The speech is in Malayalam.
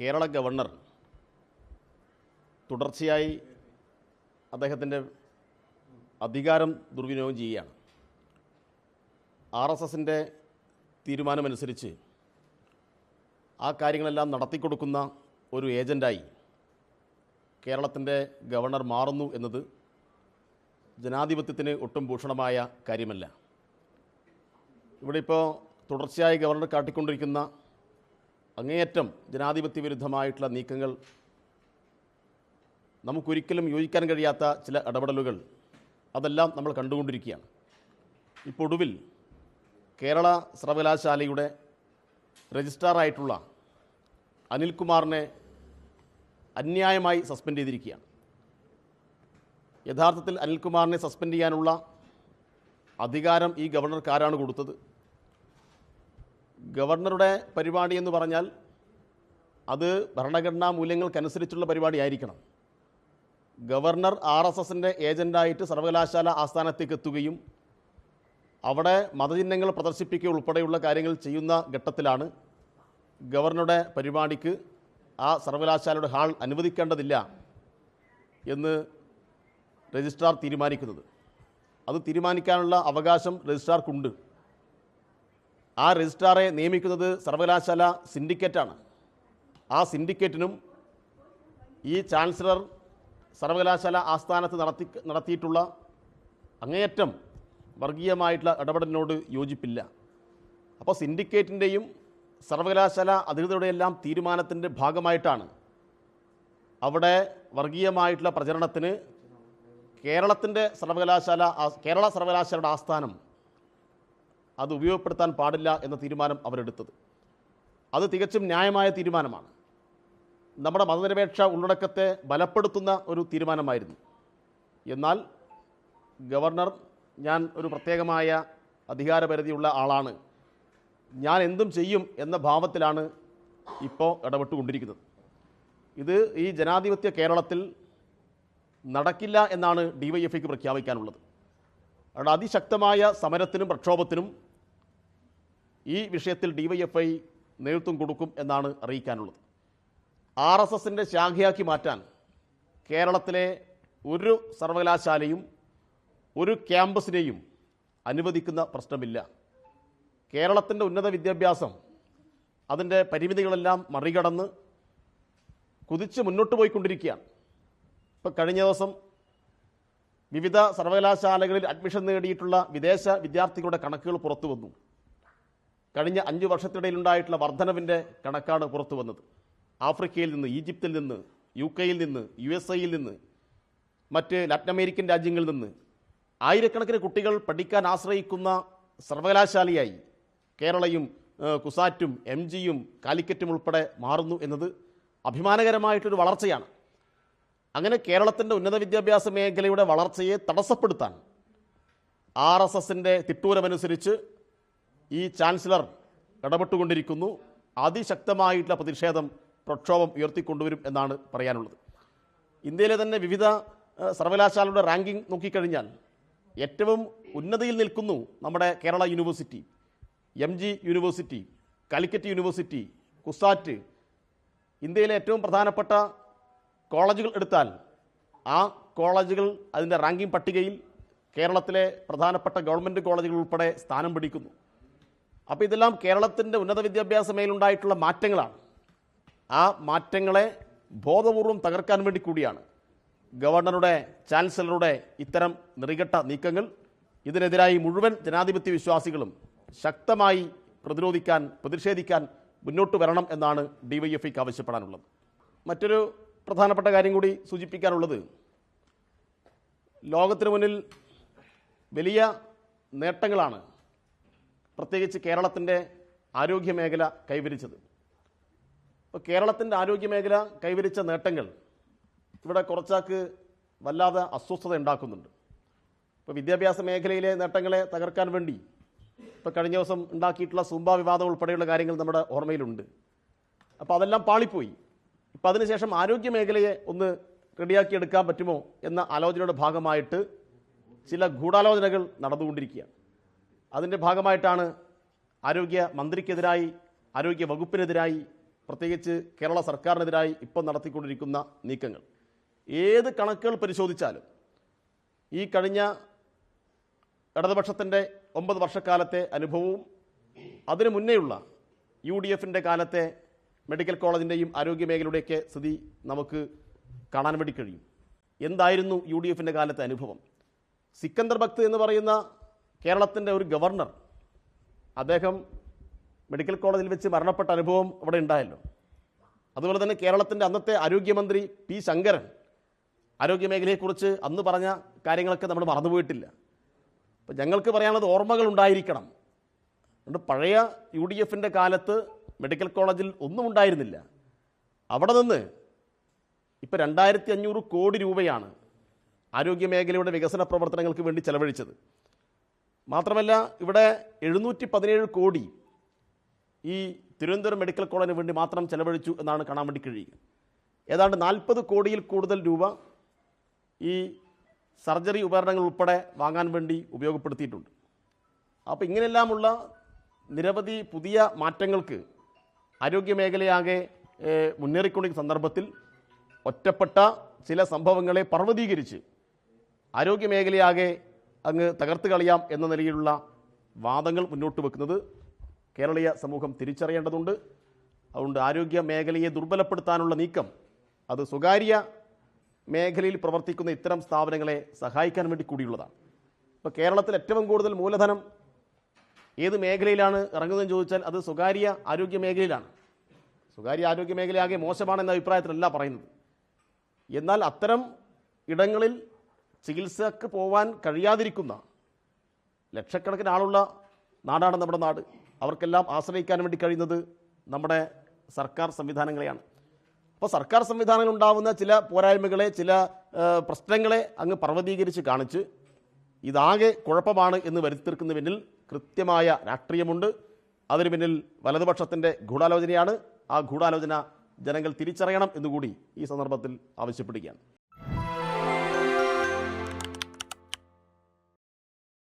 കേരള ഗവർണർ തുടർച്ചയായി അദ്ദേഹത്തിന്റെ അധികാരം ദുർവിനിയോഗം ചെയ്യുകയാണ്. ആർ എസ് എസിന്റെ തീരുമാനമനുസരിച്ച് ആ കാര്യങ്ങളെല്ലാം നടത്തിക്കൊടുക്കുന്ന ഒരു ഏജന്റായി കേരളത്തിന്റെ ഗവർണർ മാറുന്നു എന്നത് ജനാധിപത്യത്തിന് ഒട്ടും ഭൂഷണമായ കാര്യമല്ല. ഇവിടെ ഇപ്പോൾ തുടർച്ചയായി ഗവർണർ കാട്ടിക്കൊണ്ടിരിക്കുന്ന അങ്ങേയറ്റം ജനാധിപത്യ വിരുദ്ധമായിട്ടുള്ള നീക്കങ്ങൾ നമുക്കൊരിക്കലും യോജിക്കാൻ കഴിയാത്ത ചില ഇടപെടലുകൾ അതെല്ലാം നമ്മൾ കണ്ടുകൊണ്ടിരിക്കുകയാണ്. ഇപ്പോൾ ഒടുവിൽ കേരള സർവകലാശാലയുടെ രജിസ്ട്രാറായിട്ടുള്ള അനിൽകുമാറിനെ അന്യായമായി സസ്പെൻഡ് ചെയ്തിരിക്കുകയാണ്. യഥാർത്ഥത്തിൽ അനിൽകുമാറിനെ സസ്പെൻഡ് ചെയ്യാനുള്ള അധികാരം ഈ ഗവർണർക്കാരാണ് കൊടുത്തത്? ഗവർണറുടെ പരിപാടി എന്ന് പറഞ്ഞാൽ അത് ഭരണഘടനാ മൂല്യങ്ങൾക്കനുസരിച്ചുള്ള പരിപാടി ആയിരിക്കണം ഗവർണർ ആർ എസ് എസിന്റെ ഏജന്റായിട്ട് സർവകലാശാല ആസ്ഥാനത്തേക്ക് എത്തുകയും അവിടെ മതചിഹ്നങ്ങൾ പ്രദർശിപ്പിക്കുക ഉൾപ്പെടെയുള്ള കാര്യങ്ങൾ ചെയ്യുന്ന ഘട്ടത്തിലാണ് ഗവർണറുടെ പരിപാടിക്ക് ആ സർവകലാശാലയുടെ ഹാൾ അനുവദിക്കേണ്ടതില്ല എന്ന് രജിസ്ട്രാർ തീരുമാനിക്കുന്നത്. അത് തീരുമാനിക്കാനുള്ള അവകാശം രജിസ്ട്രാർക്കുണ്ട്. ആ രജിസ്ട്രാറെ നിയമിക്കുന്നത് സർവകലാശാല സിൻഡിക്കേറ്റാണ്. ആ സിൻഡിക്കേറ്റിനും ഈ ചാൻസലർ സർവകലാശാല ആസ്ഥാനത്ത് നടത്തി നടത്തിയിട്ടുള്ള അങ്ങേയറ്റം വർഗീയമായിട്ടുള്ള ഇടപെടലിനോട് യോജിപ്പില്ല. അപ്പോൾ സിൻഡിക്കേറ്റിന്റെയും സർവകലാശാല അധികൃതരുടെയെല്ലാം തീരുമാനത്തിന്റെ ഭാഗമായിട്ടാണ് അവിടെ വർഗീയമായിട്ടുള്ള പ്രചരണത്തിന് കേരളത്തിന്റെ സർവകലാശാല കേരള സർവകലാശാലയുടെ ആസ്ഥാനം അത് ഉപയോഗപ്പെടുത്താൻ പാടില്ല എന്ന തീരുമാനം അവരെടുത്തത്. അത് തികച്ചും ന്യായമായ തീരുമാനമാണ്. നമ്മുടെ മതനിരപേക്ഷ ഉള്ളടക്കത്തെ ബലപ്പെടുത്തുന്ന ഒരു തീരുമാനമായിരുന്നു. എന്നാൽ ഗവർണർ ഞാൻ ഒരു പ്രത്യേകമായ അധികാരപരിധിയുള്ള ആളാണ്. ഞാൻ എന്തും ചെയ്യും എന്ന ഭാവത്തിലാണ് ഇപ്പോൾ ഇടപെട്ടുകൊണ്ടിരിക്കുന്നത്. ഇത് ഈ ജനാധിപത്യ കേരളത്തിൽ നടക്കില്ല എന്നാണ് ഡി വൈ എഫ് ഐക്ക് പ്രഖ്യാപിക്കാനുള്ളത്. അവിടെ അതിശക്തമായ സമരത്തിനും പ്രക്ഷോഭത്തിനും ഈ വിഷയത്തിൽ ഡിവൈഎഫ്ഐ നേതൃത്വം കൊടുക്കും എന്നാണ് അറിയിക്കാനുള്ളത്. ആർ എസ് എസിന്റെ ശാഖയാക്കി മാറ്റാൻ കേരളത്തിലെ ഒരു സർവകലാശാലയും ഒരു ക്യാമ്പസിനെയും അനുവദിക്കുന്ന പ്രശ്നമില്ല. കേരളത്തിന്റെ ഉന്നത വിദ്യാഭ്യാസം അതിന്റെ പരിമിതികളെല്ലാം മറികടന്ന് കുതിച്ച് മുന്നോട്ട് പോയിക്കൊണ്ടിരിക്കുകയാണ്. ഇപ്പോൾ കഴിഞ്ഞ ദിവസം വിവിധ സർവകലാശാലകളിൽ അഡ്മിഷൻ നേടിയിട്ടുള്ള വിദേശ വിദ്യാർത്ഥികളുടെ കണക്കുകൾ പുറത്തു വന്നു കഴിഞ്ഞ അഞ്ച് വർഷത്തിനിടയിലുണ്ടായിട്ടുള്ള വർധനവിന്റെ കണക്കാണ് പുറത്തു വന്നത്. ആഫ്രിക്കയിൽ നിന്ന് ഈജിപ്തിൽ നിന്ന് യു കെയിൽ നിന്ന് യു എസ് എയിൽ നിന്ന് മറ്റ് ലാറ്റിൻ അമേരിക്കൻ രാജ്യങ്ങളിൽ നിന്ന് ആയിരക്കണക്കിന് കുട്ടികൾ പഠിക്കാൻ ആശ്രയിക്കുന്ന സർവകലാശാലയായി കേരളയും കുസാറ്റും എം ജിയും കാലിക്കറ്റും ഉൾപ്പെടെ മാറുന്നു എന്നത് അഭിമാനകരമായിട്ടൊരു വളർച്ചയാണ്. അങ്ങനെ കേരളത്തിന്റെ ഉന്നത വിദ്യാഭ്യാസ മേഖലയുടെ വളർച്ചയെ തടസ്സപ്പെടുത്താൻ ആർ എസ് എസിന്റെ തിട്ടൂരമനുസരിച്ച് ഈ ചാൻസലർ ഇടപെട്ടുകൊണ്ടിരിക്കുന്നു. അതിശക്തമായിട്ടുള്ള പ്രതിഷേധം പ്രക്ഷോഭം ഉയർത്തിക്കൊണ്ടുവരും എന്നാണ് പറയാനുള്ളത്. ഇന്ത്യയിലെ തന്നെ വിവിധ സർവകലാശാലയുടെ റാങ്കിംഗ് നോക്കിക്കഴിഞ്ഞാൽ ഏറ്റവും ഉന്നതിയിൽ നിൽക്കുന്നു നമ്മുടെ Kerala university. M G university Calicut university CUSAT. ഇന്ത്യയിലെ ഏറ്റവും പ്രധാനപ്പെട്ട കോളേജുകൾ എടുത്താൽ ആ കോളേജുകൾ അതിന്റെ റാങ്കിംഗ് പട്ടികയിൽ കേരളത്തിലെ പ്രധാനപ്പെട്ട ഗവൺമെന്റ് കോളേജുകൾ ഉൾപ്പെടെ സ്ഥാനം പിടിക്കുന്നു. അപ്പോൾ ഇതെല്ലാം കേരളത്തിന്റെ ഉന്നത വിദ്യാഭ്യാസ മേലുണ്ടായിട്ടുള്ള മാറ്റങ്ങളാണ്. ആ മാറ്റങ്ങളെ ബോധപൂർവം തകർക്കാൻ വേണ്ടി കൂടിയാണ് ഗവർണറുടെ ചാൻസലറുടെ ഇത്തരം നിറികെട്ട നീക്കങ്ങൾ. ഇതിനെതിരായി മുഴുവൻ ജനാധിപത്യ വിശ്വാസികളും ശക്തമായി പ്രതിരോധിക്കാൻ പ്രതിഷേധിക്കാൻ മുന്നോട്ട് വരണം എന്നാണ് ഡിവൈഎഫ്ഐക്ക് ആവശ്യപ്പെടാനുള്ളത്. മറ്റൊരു പ്രധാനപ്പെട്ട കാര്യം കൂടി സൂചിപ്പിക്കാനുള്ളത് ലോകത്തിന് മുന്നിൽ വലിയ നേട്ടങ്ങളാണ് പ്രത്യേകിച്ച് കേരളത്തിന്റെ ആരോഗ്യ മേഖല കൈവരിച്ചത്. ഇപ്പോൾ കേരളത്തിന്റെ ആരോഗ്യ മേഖല കൈവരിച്ച നേട്ടങ്ങൾ ഇവിടെ കുറച്ചാക്ക് വല്ലാതെ അസ്വസ്ഥത ഉണ്ടാക്കുന്നുണ്ട്. ഇപ്പോൾ വിദ്യാഭ്യാസ മേഖലയിലെ നേട്ടങ്ങളെ തകർക്കാൻ വേണ്ടി ഇപ്പോൾ കഴിഞ്ഞ ദിവസം ഉണ്ടാക്കിയിട്ടുള്ള സുംബ വിവാദം ഉൾപ്പെടെയുള്ള കാര്യങ്ങൾ നമ്മുടെ ഓർമ്മയിലുണ്ട്. അപ്പോൾ അതെല്ലാം പാളിപ്പോയി. ഇപ്പോൾ അതിനുശേഷം ആരോഗ്യ മേഖലയെ ഒന്ന് റെഡിയാക്കിയെടുക്കാൻ പറ്റുമോ എന്ന ആലോചനയുടെ ഭാഗമായിട്ട് ചില ഗൂഢാലോചനകൾ നടന്നുകൊണ്ടിരിക്കുകയാണ്. അതിന്റെ ഭാഗമായിട്ടാണ് ആരോഗ്യ മന്ത്രിക്കെതിരായി ആരോഗ്യ വകുപ്പിനെതിരായി പ്രത്യേകിച്ച് കേരള സർക്കാരിനെതിരായി ഇപ്പോൾ നടത്തിക്കൊണ്ടിരിക്കുന്ന നീക്കങ്ങൾ. ഏത് കണക്കുകൾ പരിശോധിച്ചാലും ഈ കഴിഞ്ഞ ഇടതുപക്ഷത്തിന്റെ ഒമ്പത് വർഷക്കാലത്തെ അനുഭവവും അതിനു മുന്നേയുള്ള യു ഡി എഫിന്റെ കാലത്തെ മെഡിക്കൽ കോളേജിന്റെയും ആരോഗ്യ മേഖലയുടെയൊക്കെ സ്ഥിതി നമുക്ക് കാണാൻ വേണ്ടി കഴിയും. എന്തായിരുന്നു യു ഡി എഫിന്റെ കാലത്തെ അനുഭവം? സിക്കന്ദർ ഭക്ത് എന്ന് പറയുന്ന കേരളത്തിന്റെ ഒരു ഗവർണർ അദ്ദേഹം മെഡിക്കൽ കോളേജിൽ വെച്ച് മരണപ്പെട്ട അനുഭവം ഇവിടെ ഉണ്ടായല്ലോ. അതുപോലെ തന്നെ കേരളത്തിന്റെ അന്നത്തെ ആരോഗ്യമന്ത്രി പി ശങ്കരൻ ആരോഗ്യമേഖലയെക്കുറിച്ച് അന്ന് പറഞ്ഞ കാര്യങ്ങളൊക്കെ നമ്മൾ മറന്നുപോയിട്ടില്ല. അപ്പം ഞങ്ങൾക്ക് പറയാനുള്ളത് ഓർമ്മകൾ ഉണ്ടായിരിക്കണം. അതുകൊണ്ട് പഴയ യു ഡി എഫിന്റെ കാലത്ത് മെഡിക്കൽ കോളേജിൽ ഒന്നും ഉണ്ടായിരുന്നില്ല. അവിടെ നിന്ന് ഇപ്പോൾ രണ്ടായിരത്തി അഞ്ഞൂറ് കോടി രൂപയാണ് ആരോഗ്യമേഖലയുടെ വികസന പ്രവർത്തനങ്ങൾക്ക് വേണ്ടി ചെലവഴിച്ചത്. മാത്രമല്ല ഇവിടെ എഴുന്നൂറ്റി പതിനേഴ് കോടി ഈ തിരുവനന്തപുരം മെഡിക്കൽ കോളേജിന് വേണ്ടി മാത്രം ചെലവഴിച്ചു എന്നാണ് കാണാൻ വേണ്ടി കഴിയുക. ഏതാണ്ട് നാൽപ്പത് കോടിയിൽ കൂടുതൽ രൂപ ഈ സർജറി ഉപകരണങ്ങൾ ഉൾപ്പെടെ വാങ്ങാൻ വേണ്ടി ഉപയോഗപ്പെടുത്തിയിട്ടുണ്ട്. അപ്പോൾ ഇങ്ങനെയെല്ലാമുള്ള നിരവധി പുതിയ മാറ്റങ്ങൾക്ക് ആരോഗ്യമേഖലയാകെ മുന്നേറിക്കൊണ്ടിരിക്കുന്ന സന്ദർഭത്തിൽ ഒറ്റപ്പെട്ട ചില സംഭവങ്ങളെ പർവതീകരിച്ച് ആരോഗ്യമേഖലയാകെ അങ്ങ് തകർത്ത് കളയാം എന്ന നിലയിലുള്ള വാദങ്ങൾ മുന്നോട്ട് വെക്കുന്നത് കേരളീയ സമൂഹം തിരിച്ചറിയേണ്ടതുണ്ട്. അതുകൊണ്ട് ആരോഗ്യ മേഖലയെ ദുർബലപ്പെടുത്താനുള്ള നീക്കം അത് സ്വകാര്യ മേഖലയിൽ പ്രവർത്തിക്കുന്ന ഇത്തരം സ്ഥാപനങ്ങളെ സഹായിക്കാൻ വേണ്ടി കൂടിയുള്ളതാണ്. ഇപ്പോൾ കേരളത്തിൽ ഏറ്റവും കൂടുതൽ മൂലധനം ഏത് മേഖലയിലാണ് ഇറങ്ങുന്നതെന്ന് ചോദിച്ചാൽ അത് സ്വകാര്യ ആരോഗ്യ മേഖലയിലാണ്. സ്വകാര്യ ആരോഗ്യ മേഖലയാകെ മോശമാണെന്ന അഭിപ്രായത്തിലല്ല പറയുന്നത്. എന്നാൽ അത്തരം ഇടങ്ങളിൽ ചികിത്സക്ക് പോവാൻ കഴിയാതിരിക്കുന്ന ലക്ഷക്കണക്കിന് ആളുള്ള നാടാണ് നമ്മുടെ നാട്. അവർക്കെല്ലാം ആശ്രയിക്കാൻ വേണ്ടി കഴിയുന്നത് നമ്മുടെ സർക്കാർ സംവിധാനങ്ങളെയാണ്. അപ്പോൾ സർക്കാർ സംവിധാനങ്ങൾ ഉണ്ടാവുന്ന ചില പോരായ്മകളെ ചില പ്രശ്നങ്ങളെ അങ്ങ് പർവതീകരിച്ച് കാണിച്ച് ഇതാകെ കുഴപ്പമാണ് എന്ന് വരുത്തിർക്കുന്ന പിന്നിൽ കൃത്യമായ രാഷ്ട്രീയമുണ്ട്. അതിന് പിന്നിൽ വലതുപക്ഷത്തിന്റെ ഗൂഢാലോചനയാണ്. ആ ഗൂഢാലോചന ജനങ്ങൾ തിരിച്ചറിയണം എന്നുകൂടി ഈ സന്ദർഭത്തിൽ ആവശ്യപ്പെടുകയാണ്.